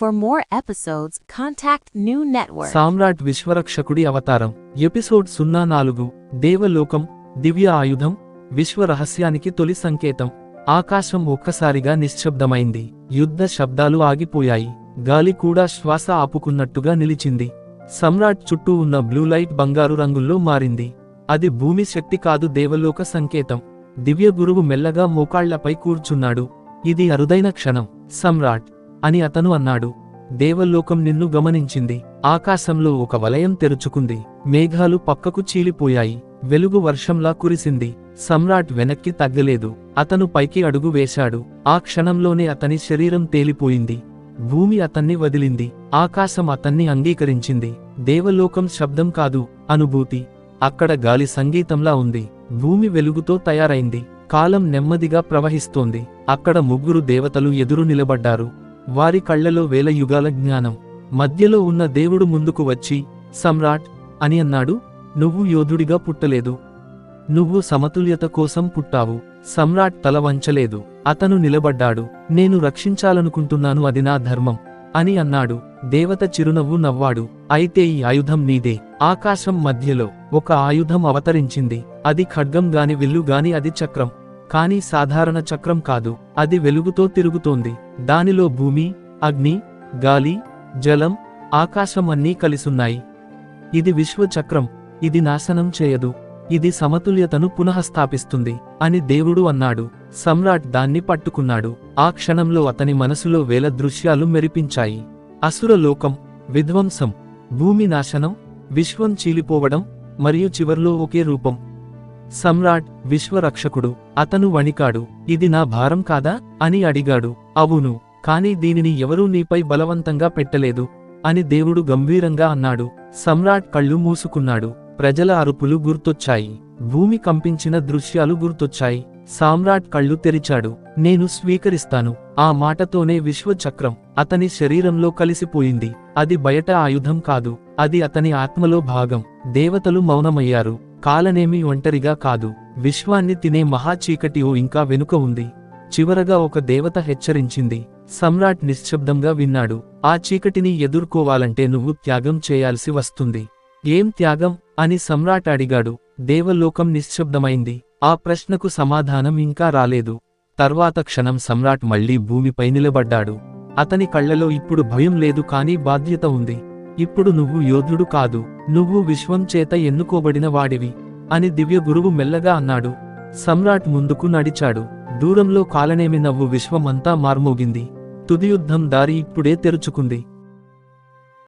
For more episodes contact new network Samrat విశ్వరక్షకుడి అవతారం episode సున్నా నాలుగు దేవలోకం దివ్య ఆయుధం విశ్వ రహస్యానికి తొలి సంకేతం. ఆకాశం ఒక్కసారిగా నిశ్శబ్దమైంది. యుద్ధ శబ్దాలు ఆగిపోయాయి. గాలి కూడా శ్వాస ఆపుకున్నట్టుగా నిలిచింది. సమ్రాట్ చుట్టూ ఉన్న బ్లూ లైట్ బంగారు రంగుల్లో మారింది. అది భూమి శక్తి కాదు దేవలోక సంకేతం. దివ్య గురువు మెల్లగా మోకాళ్ళపై కూర్చున్నాడు. ఇది అరుదైన క్షణం. సమ్రాట్ అని అతను అన్నాడు. దేవలోకం నిన్ను గమనించింది. ఆకాశంలో ఒక వలయం తెరుచుకుంది. మేఘాలు పక్కకు చీలిపోయాయి. వెలుగు వర్షంలా కురిసింది. సమ్రాట్ వెనక్కి తగ్గలేదు. అతను పైకి అడుగు వేశాడు. ఆ క్షణంలోనే అతని శరీరం తేలిపోయింది. భూమి అతన్ని వదిలింది. ఆకాశం అతన్ని అంగీకరించింది. దేవలోకం శబ్దం కాదు. అనుభూతి. అక్కడ గాలి సంగీతంలా ఉంది. భూమి వెలుగుతో తయారైంది. కాలం నెమ్మదిగా ప్రవహిస్తోంది. అక్కడ ముగ్గురు దేవతలు ఎదురు నిలబడ్డారు. వారి కళ్ళలో వేల యుగాల జ్ఞానం. మధ్యలో ఉన్న దేవుడు ముందుకు వచ్చి సమ్రాట్ అని అన్నాడు నువ్వు యోధుడిగా పుట్టలేదు. నువ్వు సమతుల్యత కోసం పుట్టావు. సమ్రాట్ తల వంచలేదు. అతను నిలబడ్డాడు నేను రక్షించాలనుకుంటున్నాను అది నా ధర్మం అని అన్నాడు. దేవత చిరునవ్వు నవ్వాడు అయితే ఈ ఆయుధం నీదే. ఆకాశం మధ్యలో ఒక ఆయుధం అవతరించింది. అది ఖడ్గం గాని విల్లు గాని అది చక్రం. కానీ సాధారణ చక్రం కాదు. అది వెలుగుతో తిరుగుతోంది. దానిలో భూమి అగ్ని గాలి జలం ఆకాశం అన్నీ కలిసున్నాయి. ఇది విశ్వచక్రం. ఇది నాశనం చేయదు. ఇది సమతుల్యతను పునఃస్థాపిస్తుంది అని దేవుడు అన్నాడు. సమ్రాట్ దాన్ని పట్టుకున్నాడు. ఆ క్షణంలో అతని మనసులో వేల దృశ్యాలు మెరిపించాయి. అసురలోకం విధ్వంసం భూమి నాశనం విశ్వం చీలిపోవడం మరియు చివర్లో ఒకే రూపం. సమ్రాట్ విశ్వరక్షకుడు అతను వణికాడు ఇది నా భారం కాదా? అని అడిగాడు. అవును కాని దీనిని ఎవరూ నీపై బలవంతంగా పెట్టలేదు అని దేవుడు గంభీరంగా అన్నాడు. సమ్రాట్ కళ్ళు మూసుకున్నాడు. ప్రజల అరుపులు గుర్తొచ్చాయి. భూమి కంపించిన దృశ్యాలు గుర్తొచ్చాయి. సామ్రాట్ కళ్ళు తెరిచాడు. నేను స్వీకరిస్తాను. ఆ మాటతోనే విశ్వచక్రం అతని శరీరంలో కలిసిపోయింది. అది బయట ఆయుధం కాదు. అది అతని ఆత్మలో భాగం. దేవతలు మౌనమయ్యారు. కాలనేమి ఒంటరిగా కాదు. విశ్వాన్ని తినే మహాచీకటి ఓ ఇంకా వెనుక ఉంది. చివరగా ఒక దేవత హెచ్చరించింది. సమ్రాట్ నిశ్శబ్దంగా విన్నాడు. ఆ చీకటిని ఎదుర్కోవాలంటే నువ్వు త్యాగం చేయాల్సి వస్తుంది. ఏం త్యాగం? అని సమ్రాట్ అడిగాడు. దేవలోకం నిశ్శబ్దమైంది. ఆ ప్రశ్నకు సమాధానం ఇంకా రాలేదు. తర్వాత క్షణం సమ్రాట్ మళ్ళీ భూమిపై నిలబడ్డాడు. అతని కళ్ళలో ఇప్పుడు భయం లేదు కానీ బాధ్యత ఉంది. ఇప్పుడు నువ్వు యోధుడు కాదు నువ్వు విశ్వం చేత ఎన్నుకోబడిన వాడివి అని దివ్య గురువు మెల్లగా అన్నాడు. సమ్రాట్ ముందుకు నడిచాడు. దూరంలో కాలనేమి నవ్వు విశ్వమంతా మార్మోగింది. తుది యుద్ధం దారి ఇప్పుడే తెరుచుకుంది.